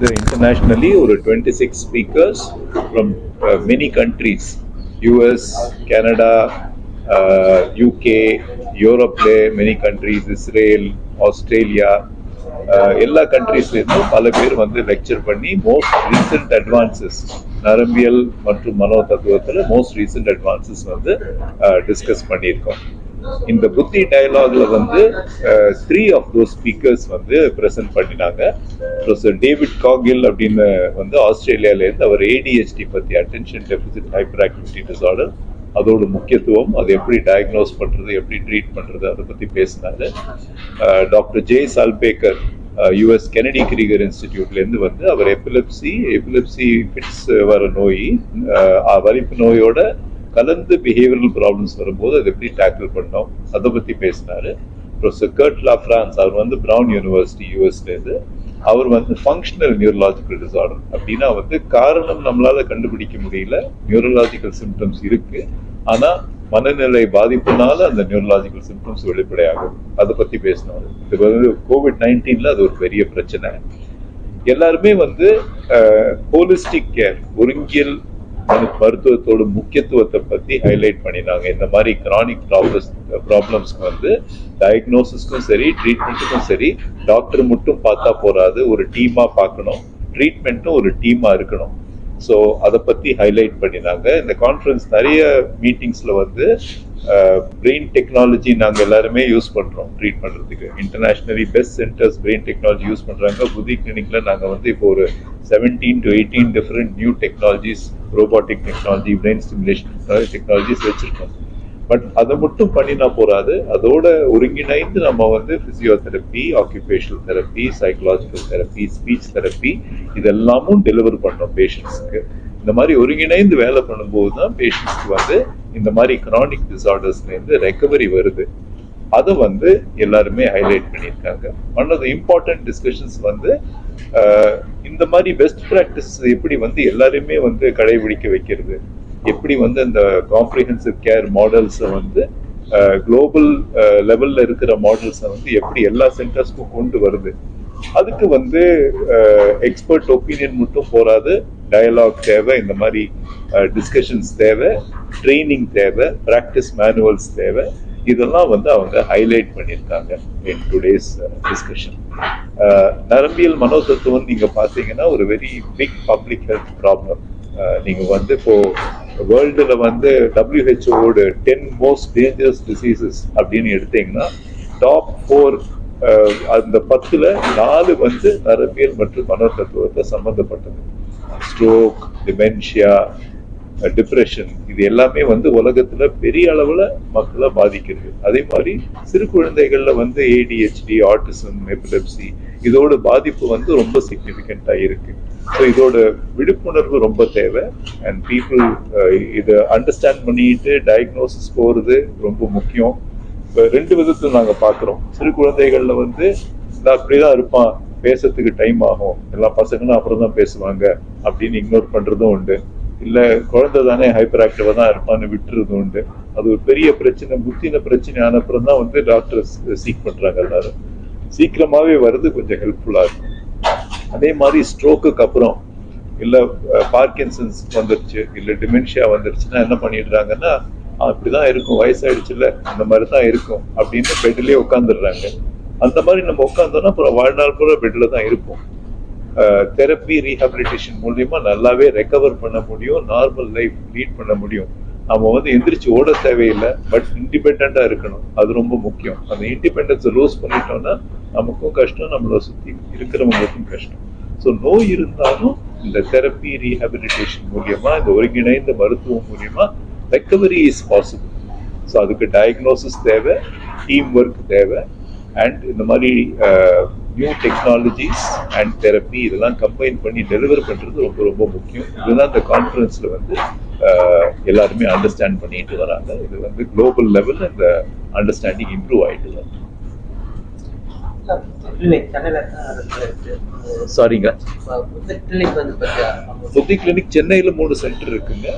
வந்து இன்டர்நேஷ்னலி ஒரு twenty six speakers from many countries US Canada UK யூரோப்ல many countries Israel Australia எல்லா கண்ட்ரீஸ்லேருந்தும் பல பேர் வந்து லெக்சர் பண்ணி மோஸ்ட் ரீசெண்ட் அட்வான்சஸ் நரம்பியல் மற்றும் மனோ தத்துவத்தில் மோஸ்ட் ரீசெண்ட் அட்வான்சஸ் வந்து uh, டிஸ்கஸ் பண்ணியிருக்கோம். இந்த புத்தி டயலாக்ல வந்து த்ரீ ஆஃப் தோஸ் ஸ்பீக்கர்ஸ் வந்து ப்ரெசென்ட் பண்ணினாங்க. ப்ரொஃபஸர் டேவிட் காகில் அப்படின்னு வந்து ஆஸ்திரேலியாவிலேருந்து அவர் ஏடிஹெச்டி பற்றி attention deficit hyper activity disorder அதோட முக்கியத்துவம் அதை எப்படி டயக்னோஸ் பண்ணுறது எப்படி ட்ரீட் பண்ணுறது அதை பற்றி பேசினாரு. Doctor J Salpekar US Kennedy Krieger இன்ஸ்டிடியூட்லேருந்து வந்து அவர் எபிலப்சி எபிலப்சி ஃபிட்ஸ் வர நோய் வலிப்பு நோயோட கலந்து பிஹேவியரல் ப்ராப்ளம்ஸ் வரும்போது அதை எப்படி டேக்கிள் பண்ணோம் அதை பற்றி பேசினாரு. ப்ரொஃபஸர் கர்ட்லா ஃப்ரான்ஸ் அவர் வந்து ப்ரவுன் யூனிவர்சிட்டி யூஎஸ்லேருந்து அவர் வந்து ஃபங்க்ஷனல் நியூரலாஜிக்கல் டிசார்டர் அப்படின்னா வந்து காரணம் நம்மளால கண்டுபிடிக்க முடியல. நியூரலாஜிக்கல் சிம்டம்ஸ் இருக்கு. ஆனா மனநிலை பாதிப்புனால அந்த நியூரலாஜிக்கல் சிம்டம்ஸ் வெளிப்படையாகும். அதை பத்தி பேசினாரு இது வந்து கோவிட் நைன்டீன்ல அது ஒரு பெரிய பிரச்சனை. எல்லாருமே வந்து ஹோலிஸ்டிக் கேர் ஒருங்கியல் மருத்துவத்தோட முக்கியத்துவத்தை பத்தி ஹைலைட் பண்ணினாங்க. இந்த மாதிரி கிரானிக் ப்ராப்ளம்ஸ் ப்ராப்ளம்ஸ்க்கு வந்து டயக்னோசிஸ்க்கும் சரி ட்ரீட்மெண்ட்டுக்கும் சரி டாக்டர் மட்டும் பார்த்தா போறாது. ஒரு டீமா பார்க்கணும். ட்ரீட்மெண்ட்டும் ஒரு டீமா இருக்கணும். ஸோ அதை பத்தி ஹைலைட் பண்ணினாங்க. இந்த கான்ஃபரன்ஸ் நிறைய மீட்டிங்ஸ்ல வந்து பிரெயின் டெக்னாலஜி நாங்கள் எல்லாருமே யூஸ் பண்றோம் ட்ரீட் பண்றதுக்கு. Internationally best centres brain technology use பண்றாங்க. புதி கிளினிக்ல நாங்கள் வந்து இப்போ ஒரு seventeen to eighteen different new technologies robotic technology brain stimulation technologies வச்சுருக்கோம். பட் அதை மட்டும் பண்ணினா போராது அதோட ஒருங்கிணைந்து நம்ம வந்து physiotherapy occupational therapy psychological therapy speech therapy இதெல்லாமும் டெலிவர் பண்ணோம் பேஷண்ட்ஸ்க்கு இந்த மாதிரி ஒருங்கிணைந்து வேலை பண்ணும்போது தான் பேஷண்ட்ஸ்க்கு வந்து இந்த மாதிரி கிரானிக் டிசார்டர்ஸ்லேருந்து ரெக்கவரி வருது. அதை வந்து எல்லாருமே ஹைலைட் பண்ணியிருக்காங்க. One of the important discussions வந்து இந்த மாதிரி பெஸ்ட் ப்ராக்டிஸ் எப்படி வந்து எல்லாருமே வந்து கடைபிடிக்க வைக்கிறது? எப்படி வந்து இந்த காம்ப்ரிஹென்சிவ் கேர் மாடல்ஸை வந்து குளோபல் லெவலில் இருக்கிற மாடல்ஸை வந்து எப்படி எல்லா சென்டர்ஸ்க்கும் கொண்டு வருது? அதுக்கு வந்து எக்ஸ்பர்ட் ஒப்பீனியன் மட்டும் போராது டயலாக் தேவை இந்த மாதிரி டிஸ்கஷன்ஸ் தேவை. ட்ரைனிங் தேவை. ப்ராக்டிஸ் மேனுவல்ஸ் தேவை. இதெல்லாம் வந்து அவங்க ஹைலைட் பண்ணியிருக்காங்க இன் டுடேஸ் டிஸ்கஷன் நரம்பியல் மனோதத்துவம் நீங்கள் பார்த்தீங்கன்னா ஒரு very big public health problem நீங்கள் வந்து இப்போ வேர்ல்டில் வந்து டபிள்யூஹெச்ஓட டென் மோஸ்ட் டேஞ்சரஸ் டிசீசஸ் அப்படின்னு எடுத்தீங்கன்னா டாப் ஃபோர் uh, அந்த பத்துல நாலு வந்து நரம்பியல் மற்றும் மனோதத்துவத்தை சம்பந்தப்பட்டது. ஸ்ட்ரோக் டிமென்ஷியா டிப்ரெஷன் இது எல்லாமே வந்து உலகத்துல பெரிய அளவுல மக்களை பாதிக்கிறது. அதே மாதிரி சிறு குழந்தைகள்ல வந்து ஏடிஹெச்டி ஆட்டிசம் எபிலப்சி இதோட பாதிப்பு வந்து ரொம்ப சிக்னிஃபிகண்டா இருக்கு. ஸோ இதோட விழிப்புணர்வு ரொம்ப தேவை. அண்ட் பீப்புள் இதை அண்டர்ஸ்டாண்ட் பண்ணிட்டு டயக்னோசிஸ் போறது ரொம்ப முக்கியம். இப்போ ரெண்டு விதத்தில் நாங்கள் பார்க்குறோம் சிறு குழந்தைகளில் வந்து நான் அப்படி தான் இருப்பான் பேசுறதுக்கு டைம் ஆகும். எல்லா பசங்களும் அப்புறம் தான் பேசுவாங்க அப்படின்னு இக்னோர் பண்ணுறதும் உண்டு. இல்ல குழந்தை தானே ஹைப்பர் ஆக்டிவாக தான் இருப்பான்னு விட்டுறது உண்டு. அது ஒரு பெரிய பிரச்சனை புத்தின பிரச்சனை ஆன அப்புறம் தான் வந்து டாக்டர் சீக் பண்றாங்க எல்லாரும். சீக்கிரமாவே வர்றது கொஞ்சம் ஹெல்ப்ஃபுல்லாக இருக்கும். அதே மாதிரி ஸ்ட்ரோக்குக்கு அப்புறம் இல்ல பார்க்கின்சன்ஸ் வந்துருச்சு இல்ல டிமென்ஷியா வந்துருச்சுன்னா என்ன பண்ணிடுறாங்கன்னா அப்படிதான் இருக்கும் வயசாயிடுச்சுல்ல அந்த மாதிரி தான் இருக்கும் அப்படின்னு பெட்லயே உட்காந்துடுறாங்க அந்த மாதிரி நம்ம உட்காந்தோம்னா அப்புறம் வாழ்நாள் பூரா பெட்டில் தான் இருப்போம். தெரப்பி ரீஹாபிலிட்டேஷன் மூலியமா நல்லாவே ரெக்கவர் பண்ண முடியும் நார்மல் லைஃப் லீட் பண்ண முடியும். நம்ம வந்து எந்திரிச்சு ஓட தேவையில்லை பட் இண்டிபெண்டா இருக்கணும். அது ரொம்ப முக்கியம். அந்த இண்டிபெண்டன்ஸை லூஸ் பண்ணிட்டோம்னா நமக்கும் கஷ்டம் நம்மளை சுத்தி இருக்கிறவங்களுக்கும் கஷ்டம். ஸோ நோய் இருந்தாலும் இந்த தெரப்பி ரீஹாபிலிட்டேஷன் மூலியமா இந்த ஒருங்கிணைந்த மருத்துவம் மூலியமா ரெக்கவரி இஸ் பாசிபிள் ஸோ அதுக்கு டயக்னோசிஸ் தேவை டீம் ஒர்க் தேவை. அண்ட் இந்த மாதிரி நியூ டெக்னாலஜிஸ் அண்ட் தெரப்பி இதெல்லாம் கம்பைன் பண்ணி டெலிவர் பண்ணுறது ரொம்ப ரொம்ப முக்கியம். இதுதான் இந்த கான்ஃபரன்ஸில் வந்து எல்லாருமே அண்டர்ஸ்டாண்ட் பண்ணிட்டு வராங்க. இது வந்து குளோபல் லெவலில் இந்த அண்டர்ஸ்டாண்டிங் இம்ப்ரூவ் ஆகிட்டு வருது சாரிங்க புத்தி கிளினிக் சென்னையில் மூணு சென்டர் இருக்குங்க.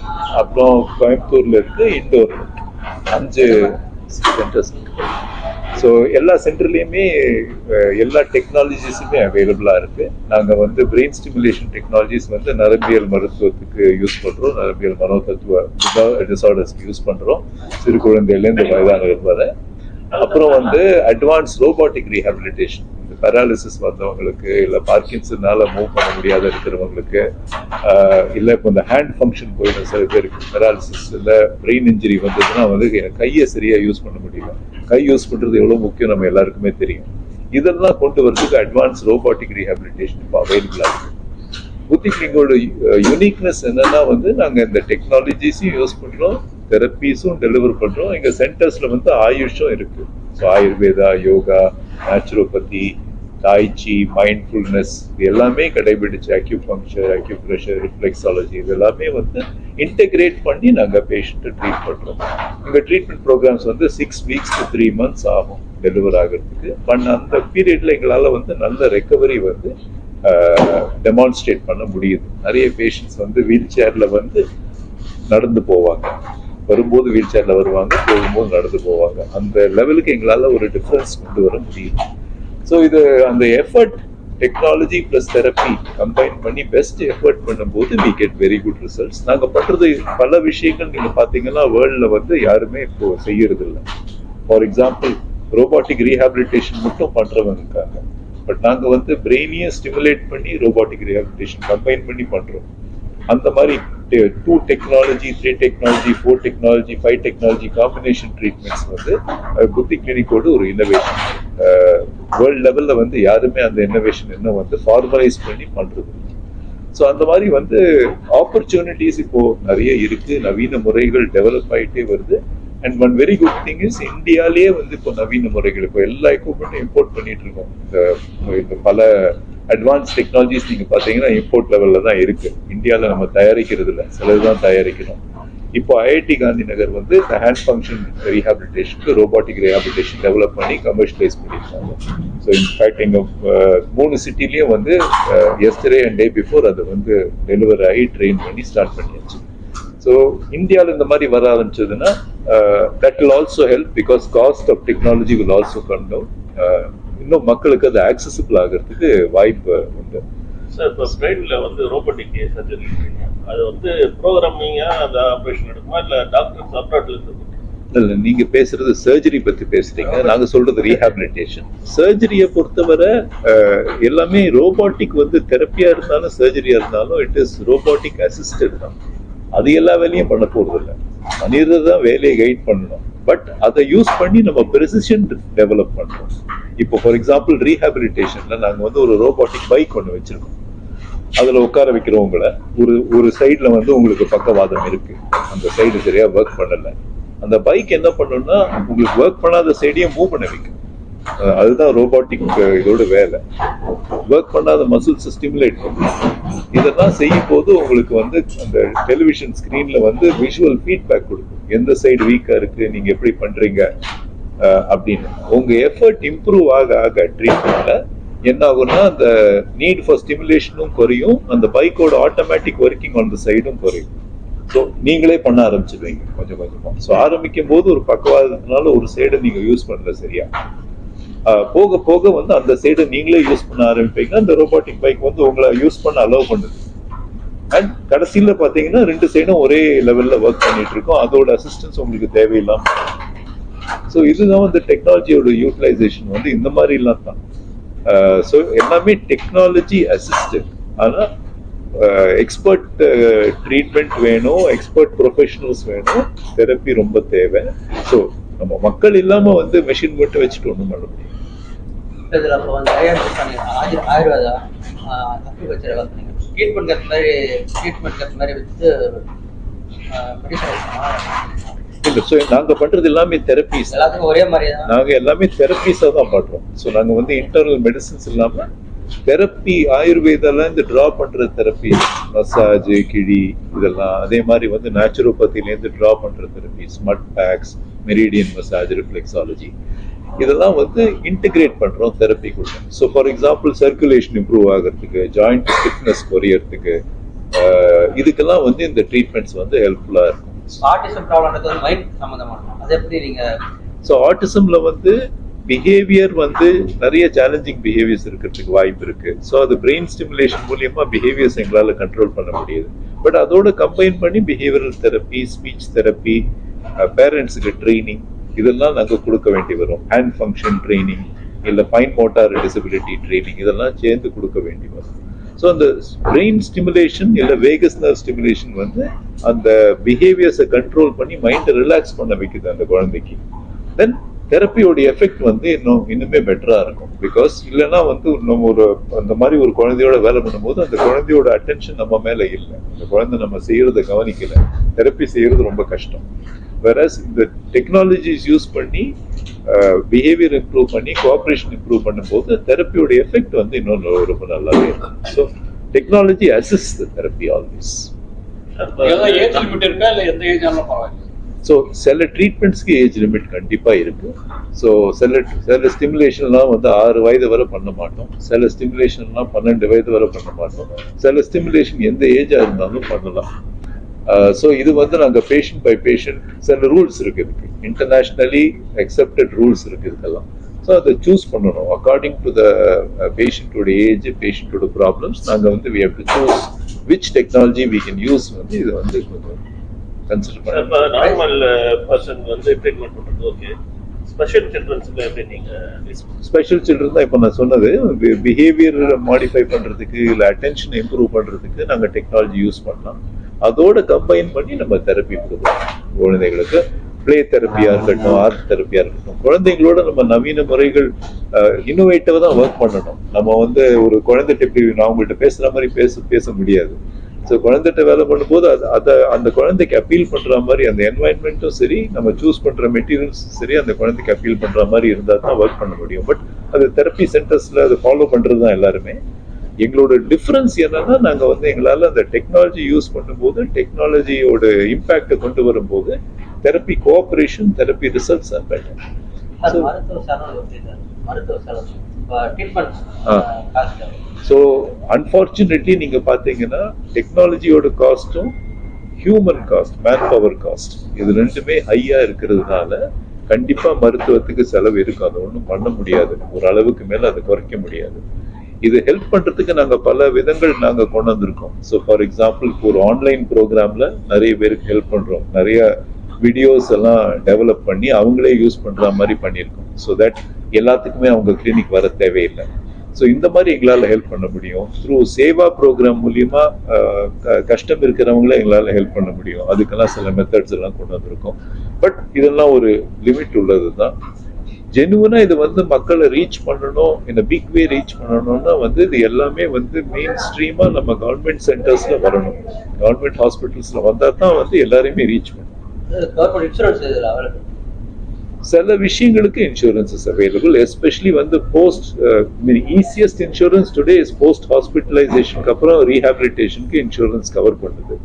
அப்புறம் கோயம்புத்தூர்ல இருக்கு இருக்கு. அஞ்சு சென்டர்ஸ் இருக்கு. ஸோ எல்லா சென்டர்லேயுமே எல்லா டெக்னாலஜிஸுமே அவைலபிளாக இருக்குது நாங்கள் வந்து பிரெயின் ஸ்டிமுலேஷன் டெக்னாலஜிஸ் வந்து நரம்பியல் மருத்துவத்துக்கு யூஸ் பண்ணுறோம் நரம்பியல் மனோதத்துவ டிசார்டர்ஸ்க்கு யூஸ் பண்ணுறோம் சிறு குழந்தையிலேருந்து வயதானவர் வரை. அப்புறம் வந்து அட்வான்ஸ் ரோபாட்டிக் ரீஹாபிலிட்டேஷன் பேராலிசிஸ் வந்தவங்களுக்கு இல்லை பார்க்கின்ஸனால மூவ் பண்ண முடியாத இருக்கிறவங்களுக்கு இல்லை இப்போ இந்த ஹேண்ட் ஃபங்க்ஷன் போயிடும் சில பேருக்கு. பேராலிசிஸ் இல்லை பிரெயின் இன்ஜுரி வந்ததுன்னா வந்து எனக்கு கையை சரியா யூஸ் பண்ண முடியல. கை யூஸ் பண்றது எவ்வளவு முக்கியம் நம்ம எல்லாருக்குமே தெரியும். இதெல்லாம் கொண்டு வரதுக்கு அட்வான்ஸ் ரோபாட்டிக் ரீஹாபிலிட்டேஷன் இப்போ அவைலபிளாக இருக்கு. புத்தி யூனிக்னஸ் என்னன்னா வந்து நாங்க இந்த டெக்னாலஜிஸையும் யூஸ் பண்றோம் தெரப்பீஸும் டெலிவர் பண்றோம். எங்கள் சென்டர்ஸ்ல வந்து ஆயுஷும் இருக்கு. So Ayurveda yoga naturopathy tai chi mindfulness இது எல்லாமே கடைபிடிச்சு அக்யூபங்க்சர் அக்யூப்ரெஷர் ரிஃப்ளெக்ஸாலஜி இது எல்லாமே வந்து இன்டெகிரேட் பண்ணி நாங்கள் பேஷண்ட்டை ட்ரீட் பண்ணுறோம் எங்கள் ட்ரீட்மெண்ட் ப்ரோக்ராம்ஸ் வந்து six weeks to three months ஆகும் டெலிவர் ஆகிறதுக்கு. பண்ண அந்த பீரியடில் எங்களால் வந்து நல்ல ரெக்கவரி வந்து டெமான்ஸ்ட்ரேட் பண்ண முடியுது. நிறைய பேஷண்ட்ஸ் வந்து வீல் சேரில் வந்து நடந்து போவாங்க. வரும்போது வீல் சேரில் வருவாங்க போகும்போது நடந்து போவாங்க. அந்த லெவலுக்கு எங்களால் ஒரு டிஃப்ரென்ஸ் கொண்டு வர முடியுது ஸோ இது அந்த effort technology plus therapy combine பண்ணி பெஸ்ட் எஃபர்ட் பண்ணும்போது we get very good results நாங்கள் பண்ணுறது பல விஷயங்கள் நீங்கள் பார்த்தீங்கன்னா வேர்ல்டில் வந்து யாருமே இப்போ செய்யறது இல்லை ஃபார் எக்ஸாம்பிள் ரோபாட்டிக் ரீஹாபிலிட்டேஷன் மட்டும் பண்ணுறவங்க இருக்காங்க. பட் நாங்கள் வந்து பிரெயினையும் ஸ்டிமுலேட் பண்ணி ரோபாட்டிக் ரீஹாபிலிட்டேஷன் கம்பைன் பண்ணி பண்ணுறோம் அந்த மாதிரி two technology three technology four technology five technology combination treatments வந்து புத்தி கிளினிக்கோடு ஒரு இன்னோவேஷன் வேர்ல்ட் லெவலில் வந்து யாருமே அந்த இன்னோவேஷன் இன்னும் வந்து ஃபார்மலைஸ் பண்ணி பண்ணுறது ஸோ அந்த மாதிரி வந்து ஆப்பர்ச்சுனிட்டிஸ் இப்போது நிறைய இருக்குது நவீன முறைகள் டெவலப் ஆகிட்டே வருது. And one very good thing is இந்தியாலேயே வந்து இப்போ நவீன முறைகள் இப்போ எல்லா எக்யூப்மெண்ட்டும் இம்போர்ட் பண்ணிட்டு இருக்கோம். இந்த பல அட்வான்ஸ் டெக்னாலஜிஸ் நீங்க பாத்தீங்கன்னா இம்போர்ட் லெவல்ல தான் இருக்கு. இந்தியாவில் நம்ம தயாரிக்கிறது இல்லை சிலது தான் தயாரிக்கிறோம் இப்போ ஐஐடி காந்தி நகர் வந்து இந்த ஹேண்ட் ஃபங்க்ஷன் ரீஹாபிலிட்டேஷனுக்கு ரோபாட்டிக் ரீஹாபிலிட்டேஷன் டெவலப் பண்ணி கமர்ஷியலைஸ் பண்ணியிருக்காங்க. ஸோ இன்ஃபேக்ட் எங்கள் மூணு சிட்டிலையும் வந்து எஸ்டரே அண்ட் டே பிஃபோர் அதை வந்து டெலிவர் ஆகி ட்ரெயின் பண்ணி ஸ்டார்ட் பண்ணியாச்சு. ஸோ இந்தியாவில் இந்த மாதிரி வர ஆரம்பிச்சதுன்னா that will also help because cost of technology will also come down இன்னும் மக்களுக்கு அது ஆக்சசிபிள் ஆகிறதுக்கு வாய்ப்பு உண்டு. சார் இப்போ பிரெயின்ல வந்து ரோபோட்டிக் சர்ஜரி அது வந்து ப்ரோக்ராமிங்கா அந்த ஆப்ரேஷன் எடுக்குமா? இல்ல டாக்டர் அப்ராட்ல இருந்து இல்ல நீங்க பேசுறது சர்ஜரி பத்தி பேசுறீங்க. நாங்க சொல்றது ரீஹாபிலிட்டேஷன் சர்ஜரியை பொறுத்தவரை எல்லாமே ரோபாட்டிக் வந்து தெரப்பியா இருந்தாலும் சர்ஜரியா இருந்தாலும் இட் இஸ் ரோபாட்டிக் அசிஸ்டட் தான். அது எல்லா வேலையும் பண்ண போறது இல்லை மனிதர் தான் வேலையை கைட் பண்ணணும். பட் அதை யூஸ் பண்ணி நம்ம ப்ரெசிஷன் டெவலப் பண்ணுறோம் இப்போ ஃபார் எக்ஸாம்பிள் ரீஹாபிலிட்டேஷன்ல நாங்கள் வந்து ஒரு ரோபோட்டிக் பைக் ஒன்று வச்சிருக்கோம். அதில் உட்கார வைக்கிறவங்கள ஒரு ஒரு சைடில் வந்து உங்களுக்கு பக்கவாதம் இருக்கு. அந்த சைடு சரியாக ஒர்க் பண்ணலை. அந்த பைக் என்ன பண்ணும்னா உங்களுக்கு ஒர்க் பண்ணாத சைடையும் மூவ் பண்ண வைக்கும். அதுதான் ரோபாட்டிக் இதோட வேலை. ஒர்க் பண்ணாத மசில்ஸ் ஸ்டிமுலேட் பண்ணும் இதெல்லாம் செய்யும் போது உங்களுக்கு வந்து அந்த டெலிவிஷன் ஸ்கிரீன்ல வந்து விஷுவல் ஃபீட்பேக் கொடுக்கும். எந்த சைடு வீக்கா இருக்கு நீங்க எப்படி பண்றீங்க அப்படின்னு. உங்க எஃபர்ட் இம்ப்ரூவ் ஆக ஆக ட்ரீட்மெண்ட்ல என்ன ஆகும்னா அந்த நீட் ஃபார் ஸ்டிமுலேஷனும் குறையும் அந்த பைக்கோட ஆட்டோமேட்டிக் ஒர்க்கிங் ஆன் த சைடும் குறையும். ஸோ நீங்களே பண்ண ஆரம்பிச்சிடுவீங்க கொஞ்சம் கொஞ்சமா. ஸோ ஆரம்பிக்கும் போது ஒரு பக்கவாதத்தினால ஒரு சைடை நீங்க யூஸ் பண்ணல சரியா? போக போக வந்து அந்த சைடை நீங்களே யூஸ் பண்ண ஆரம்பிப்பீங்க. அந்த ரோபாட்டிக் பைக் வந்து உங்களை யூஸ் பண்ண அலோவ் பண்ணுது. அண்ட் கடைசியில் பார்த்தீங்கன்னா ரெண்டு சைடும் ஒரே லெவலில் ஒர்க் பண்ணிட்டு இருக்கோம். அதோட அசிஸ்டன்ஸ் உங்களுக்கு தேவையில்லாம ஸோ இதுதான் வந்து டெக்னாலஜியோட யூட்டிலைசேஷன் வந்து இந்த மாதிரிலாம் தான். ஸோ எல்லாமே டெக்னாலஜி அசிஸ்டட் ஆனால் எக்ஸ்பர்ட் ட்ரீட்மெண்ட் வேணும் எக்ஸ்பர்ட் ப்ரொஃபஷனல்ஸ் வேணும். தெரப்பி ரொம்ப தேவை. ஸோ நம்ம மக்கள் இல்லாம வந்து மெஷின் மட்டும் வச்சுட்டு ஒன்றும் பண்ண முடியாது. இதில் அப்போ வந்து நிறைய சொன்னீங்க ஆயு- ஆயுர்வேதா அக்ரிகல்ச்சர் ட்ரீட்மெண்ட் கற்ற மாதிரி ட்ரீட்மெண்ட் கற்ற மாதிரி வச்சு மெடிசன் இல்லை ஸோ நாங்கள் பண்றது எல்லாமே தெரப்பிஸ் எல்லாத்துக்கும் ஒரே மாதிரி தான். நாங்க எல்லாமே தெரப்பிஸாக தான் பண்றோம். ஸோ நாங்க வந்து இன்டர்னல் மெடிசின்ஸ் இல்லாம தெரப்பி ஆயுர்வேதால இருந்து ட்ரா பண்ற தெரப்பி மசாஜ் கிழி இதெல்லாம். அதே மாதிரி வந்து நேச்சுரோபதியில இருந்து ட்ரா பண்ற தெரப்பி ஸ்மட் பேக்ஸ் மெரிடியன் மசாஜ் ரிஃப்ளெக்ஸாலஜி இதெல்லாம் வந்து இன்டிகிரேட் பண்றோம் தெரப்பி கூட so for example circulation improve ஆகிறதுக்கு ஜாயிண்ட் ஃபிட்னஸ் குறையறதுக்கு இதுக்கெல்லாம் வந்து இந்த ட்ரீட்மெண்ட்ஸ் வந்து ஹெல்ப்ஃபுல்லா இருக்கும். ஆர்டிசம் ப்ராப்ளம்ன்றது வந்து மைண்ட் சம்மந்தமானது அது எப்படி நீங்க ஸோ ஆட்டிசம்ல வந்து பிஹேவியர் வந்து நிறைய சேலஞ்சிங் பிஹேவியர்ஸ் இருக்கிறதுக்கு வாய்ப்பு இருக்கு. ஸோ அது பிரெயின் ஸ்டிமுலேஷன் மூலியமா பிஹேவியர்ஸ் எங்களால் கண்ட்ரோல் பண்ண முடியுது. பட் அதோட கம்பைன் பண்ணி பிஹேவியரல் தெரப்பி ஸ்பீச் தெரப்பி பேரண்ட்ஸுக்கு ட்ரைனிங் இதெல்லாம் நாங்கள் கொடுக்க வேண்டி வரும். ஹேண்ட் ஃபங்க்ஷன் ட்ரைனிங் இல்லை ஃபைன் மோட்டார் டிசபிலிட்டி ட்ரைனிங் இதெல்லாம் சேர்ந்து கொடுக்க வேண்டி வரும். ஸோ அந்த பிரெயின் ஸ்டிமுலேஷன் இல்லை வேகஸ் நர்வ் ஸ்டிமுலேஷன் வந்து அந்த பிஹேவியர்ஸை கண்ட்ரோல் பண்ணி மைண்டை ரிலாக்ஸ் பண்ண வைக்குது அந்த குழந்தைக்கு. தென் தெரப்பியோட எஃபெக்ட் வந்து இன்னும் இன்னுமே பெட்டராக இருக்கும். பிகாஸ் இல்லைன்னா வந்து நம்ம ஒரு அந்த மாதிரி ஒரு குழந்தையோட வேலை பண்ணும்போது அந்த குழந்தையோட அட்டென்ஷன் நம்ம மேலே இல்லை. அந்த குழந்தை நம்ம செய்யறதை கவனிக்கல. தெரப்பி செய்யறது ரொம்ப கஷ்டம். வேற இந்த டெக்னாலஜிஸ் யூஸ் பண்ணி பிஹேவியர் இம்ப்ரூவ் பண்ணி கோஆப்ரேஷன் இம்ப்ரூவ் பண்ணும்போது தெரப்பியோட எஃபெக்ட் வந்து இன்னும் ரொம்ப நல்லாவே இருக்கும். So technology assist therapy always so சில ட்ரீட்மெண்ட்ஸ்க்கு ஏஜ் லிமிட் கண்டிப்பாக இருக்கு. ஸோ சில சில ஸ்டிமுலேஷன்லாம் வந்து ஆறு வயது வரை பண்ண மாட்டோம். சில ஸ்டிமுலேஷன்லாம் பன்னெண்டு வயது வரை பண்ண மாட்டோம். சில ஸ்டிமுலேஷன் எந்த ஏஜாக இருந்தாலும் பண்ணலாம். ஸோ இது வந்து நாங்கள் பேஷண்ட் பை பேஷண்ட் சில ரூல்ஸ் இருக்கு இதுக்கு. இன்டர்நேஷ்னலி அக்செப்டட் ரூல்ஸ் இருக்கு இதுக்கெல்லாம். ஸோ அதை சூஸ் பண்ணணும். அக்கார்டிங் டு த பேஷண்ட்டோட ஏஜ் பேஷண்ட்டோட ப்ராப்ளம்ஸ் நாங்கள் வந்து we have to choose which technology we can use வந்து இது வந்து கொஞ்சம் கன்சிடர் பண்ணணும். நார்மல் பர்சன் வந்து ட்ரீட்மெண்ட் பண்றது ஓகே ஸ்பெஷல் சில்ட்ரன்ஸுக்கு எப்படி நீங்க ஸ்பெஷல் சில்ட்ரன் தான் இப்போ நான் சொன்னது. பிஹேவியர் மாடிஃபை பண்றதுக்கு இல்லை அட்டென்ஷன் இம்ப்ரூவ் பண்றதுக்கு நாங்கள் டெக்னாலஜி யூஸ் பண்ணலாம். அதோட கம்பைன் பண்ணி நம்ம தெரப்பி கொடுக்கலாம் குழந்தைகளுக்கு பிளே தெரப்பியா இருக்கட்டும் ஆர்ட் தெரப்பியா இருக்கட்டும். குழந்தைங்களோட நம்ம நவீன முறைகள் இன்னோவேட்டிவா தான் ஒர்க் பண்ணணும். நம்ம வந்து ஒரு குழந்தைகிட்ட இப்படி நான் உங்கள்கிட்ட பேசுற மாதிரி பேச பேச முடியாது. ஸோ குழந்தைகிட்ட வேலை பண்ணும்போது அது அதை அந்த குழந்தைக்கு அப்பீல் பண்ற மாதிரி அந்த என்வாயன்மெண்ட்டும் சரி நம்ம சூஸ் பண்ற மெட்டீரியல்ஸும் சரி அந்த குழந்தைக்கு அப்பீல் பண்ற மாதிரி இருந்தால் தான் ஒர்க் பண்ண முடியும். பட் அது தெரப்பி சென்டர்ஸ்ல அதை ஃபாலோ பண்றது தான் எல்லாருமே. எங்களோட டிஃபரன்ஸ் என்னன்னா நாங்க வந்து எங்களால அந்த டெக்னாலஜி யூஸ் பண்ணும்போது டெக்னாலஜியோட இம்பாக்டை கொண்டு வரும்போது therapy cooperation therapy results are better so unfortunately நீங்க பாத்தீங்கன்னா டெக்னாலஜியோட காஸ்ட்டும் human cost man power cost இது ரெண்டுமே ஹையா இருக்கிறதுனால கண்டிப்பா மருத்துவத்துக்கு செலவு இருக்கும். அதை ஒன்றும் பண்ண முடியாது. ஒரு அளவுக்கு மேல அதை குறைக்க முடியாது. இது ஹெல்ப் பண்றதுக்கு நாங்க பல விதங்கள் நாங்க கொண்டு வந்திருக்கோம் ஸோ ஃபார் எக்ஸாம்பிள் ஒரு ஆன்லைன் ப்ரோக்ராம்ல நிறைய பேருக்கு ஹெல்ப் பண்றோம். நிறைய வீடியோஸ் எல்லாம் டெவலப் பண்ணி அவங்களே யூஸ் பண்ற மாதிரி பண்ணியிருக்கோம். ஸோ தட் எல்லாத்துக்குமே அவங்க கிளினிக் வர தேவையில்லை. ஸோ இந்த மாதிரி எங்களால் ஹெல்ப் பண்ண முடியும். த்ரூ சேவா ப்ரோக்ராம் மூலியமா கஷ்டம் இருக்கிறவங்கள எங்களால் ஹெல்ப் பண்ண முடியும். அதுக்கெல்லாம் சில மெத்தட்ஸ் எல்லாம் கொண்டு வந்திருக்கோம். பட் இதெல்லாம் ஒரு லிமிட் உள்ளது தான் ஜெனுவனா இது வந்து மக்களை ரீச் பண்ணணும் இந்த பிக் வே ரீச் பண்ணணும்னா வந்து இது எல்லாமே வந்து மெயின் ஸ்ட்ரீமா நம்ம கவர்மெண்ட் சென்டர்ஸ்ல வரணும். கவர்மெண்ட் ஹாஸ்பிட்டல்ஸ்ல வந்தா தான் வந்து எல்லாரையுமே ரீச் அவைலபிள் சில விஷயங்களுக்கு இன்சூரன்ஸ் இஸ் அவைலபிள் எஸ்பெஷலி வந்து post easiest insurance today is post ஹாஸ்பிட்டலைசேஷனுக்கு அப்புறம் ரீஹாபிலிட்டேஷனுக்கு இன்சூரன்ஸ் கவர் பண்ணுது.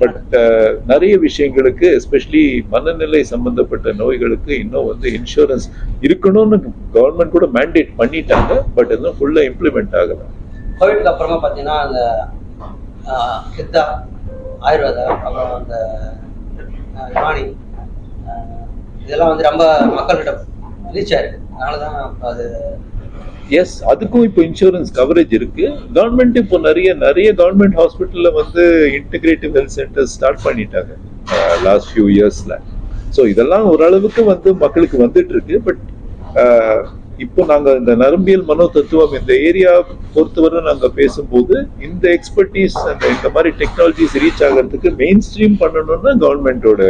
பட் uh, நிறைய விஷயங்களுக்கு எஸ்பெஷலி மனநிலை சம்பந்தப்பட்ட நோய்களுக்கு இன்னும் வந்து இன்சூரன்ஸ் இருக்கணும்னு கவர்மெண்ட் கூட மேண்டேட் பண்ணிட்டாங்க பட் இன்னும் ஃபுல்லா இம்ப்ளிமெண்ட் ஆகல. கோவிட்க்கு அப்புறமா பார்த்தீங்கன்னா அந்த ஆஹ், சித்தா ஆயுர்வேதா அப்புறம் அந்த யுனானி ஆஹ், இதெல்லாம் வந்து ரொம்ப மக்கள்கிட்ட ரீச் ஆயிருக்கு அதனால தான் அது எஸ் அதுக்கும் இப்போ இன்சூரன்ஸ் கவரேஜ் இருக்கு. கவர்மெண்ட் இப்போ நிறைய நிறைய கவர்மெண்ட் ஹாஸ்பிட்டலில் வந்து இன்டிகிரேட்டிவ் ஹெல்த் சென்டர் ஸ்டார்ட் பண்ணிட்டாங்க. லாஸ்ட் ஃபியூ இயர்ஸில் ஸோ இதெல்லாம் ஓரளவுக்கு வந்து மக்களுக்கு வந்துட்டு இருக்கு. பட் இப்போ நாங்கள் இந்த நரம்பியல் மனோ தத்துவம் இந்த ஏரியா பொறுத்தவரை நாங்கள் பேசும்போது இந்த எக்ஸ்பர்டீஸ் அந்த இந்த மாதிரி டெக்னாலஜிஸ் ரீச் ஆகிறதுக்கு மெயின் ஸ்ட்ரீம் பண்ணணும்னா கவர்மெண்டோட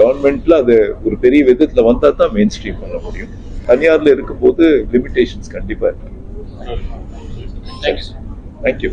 கவர்மெண்ட்ல அது ஒரு பெரிய விதத்தில் வந்தால் தான் மெயின் ஸ்ட்ரீம் பண்ண முடியும். தனியார்ல இருக்கும்போது லிமிடேஷன்ஸ் கண்டிப்பா இருக்கு. Thank you thank you.